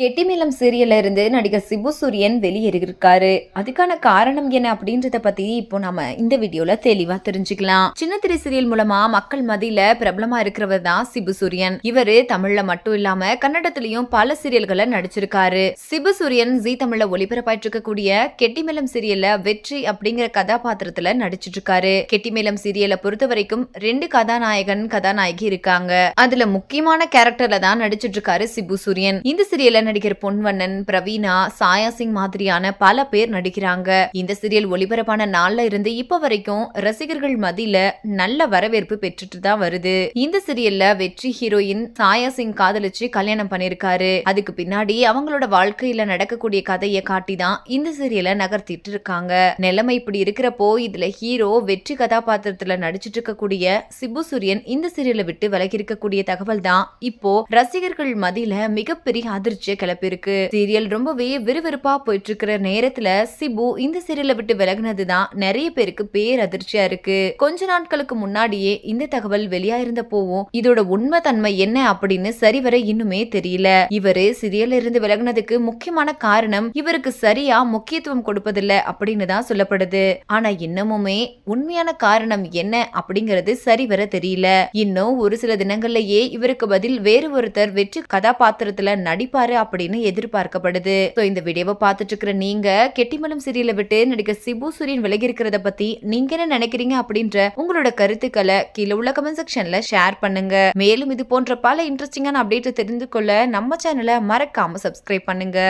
கெட்டிமேளம் சீரியல்ல இருந்து நடிகர் சிபு சூரியன் வெளியேறியிருக்காரு. அதுக்கான காரணம் என்ன அப்படின்றத பத்தி இப்போ நம்ம இந்த வீடியோல தெளிவா தெரிஞ்சுக்கலாம். சின்ன திரை சீரியல் மூலமா மக்கள் மதியில பிரபலமா இருக்கிறவர் தான் சிபு சூரியன். இவரு தமிழ்ல மட்டும் இல்லாம கன்னடத்திலயும் பல சீரியல்களை நடிச்சிருக்காரு. சிபு சூரியன் ஜி தமிழ்ல ஒளிபரப்பாயிட்டு இருக்கக்கூடிய கெட்டிமேளம் சீரியல்ல வெற்றி அப்படிங்கிற கதாபாத்திரத்துல நடிச்சிட்டு இருக்காரு கெட்டிமேளம் சீரியலை பொறுத்த வரைக்கும் ரெண்டு கதாநாயகன் கதாநாயகி இருக்காங்க. அதுல முக்கியமான கேரக்டர்ல தான் நடிச்சிட்டு இருக்காரு சிபு சூரியன். இந்த சீரியல நடிகர் பொன்வண்ணன் பிரவீனா சாயா சிங் மாதிரியான பல பேர் நடிக்கிறாங்க. இந்த சீரியல் ஒளிபரப்பான நாள்ல இருந்து இப்ப வரைக்கும் ரசிகர்கள் மத்தியில நல்ல வரவேற்பு பெற்றுட்டு தான் வருது. இந்த சீரியல்ல வெற்றி ஹீரோயின் சாயா சிங் காதலிச்சு கல்யாணம் பண்ணிருக்காரு அதுக்கு பின்னாடி அவங்களோட வாழ்க்கையில நடக்கக்கூடிய கதையை காட்டி தான் இந்த சீரியலை நகர்த்திட்டு இருக்காங்க. நிலைமை இப்படி இருக்கிறப்போ இதுல ஹீரோ வெற்றி கதாபாத்திரத்துல நடிச்சிட்டு இருக்கக்கூடிய சிபு சூரியன் இந்த சீரியலை விட்டு விலகி இருக்கக்கூடிய தகவல் தான் இப்போ ரசிகர்கள் மத்தியில மிகப்பெரிய அதிர்ச்சியை கிளப்பிருக்கு சீரியல் ரொம்பவே விறுவிறுப்பா போயிட்டு இருக்கிற நேரத்துல சிபு இந்த சீரியலை விட்டு விலகினது தான் நிறைய பேருக்கு பேரதிர்ச்சியா இருக்கு. கொஞ்ச நாட்களுக்கு முன்னாடியே இந்த தகவல் வெளியாயிருந்த போவும் இதோட உண்மை தன்மை என்ன அப்படின்னு சரிவர இன்னுமே தெரியல. இவரு சீரியல்ல இருந்து விலகினதுக்கு முக்கியமான காரணம் இவருக்கு சரியா முக்கியத்துவம் கொடுப்பதில்ல அப்படின்னு தான் சொல்லப்படுது. ஆனா இன்னமுமே உண்மையான காரணம் என்ன அப்படிங்கறது சரிவர தெரியல. இன்னும் ஒரு சில தினங்கள்லயே இவருக்கு பதில் வேறு ஒருத்தர் வெற்றி கதாபாத்திரத்துல நடிப்பாரு அப்படின்னு எதிர்பார்க்கப்படுது. இந்த வீடியோவை பார்த்துட்டு இருக்கிற நீங்க கெட்டிமலம் சீரியலை விட்டு நடிகர் சிபு சூரியன் விலகி இருக்கிறத பத்தி நீங்க என்ன நினைக்கிறீங்க அப்படின்ற உங்களோட கருத்துக்களை கீழே உள்ள கமெண்ட் செக்ஷன்ல ஷேர் பண்ணுங்க. மேலும் இது போன்ற பல இன்ட்ரெஸ்டிங்கான அப்டேட் தெரிந்து கொள்ள நம்ம சேனலை மறக்காம சப்ஸ்கிரைப் பண்ணுங்க.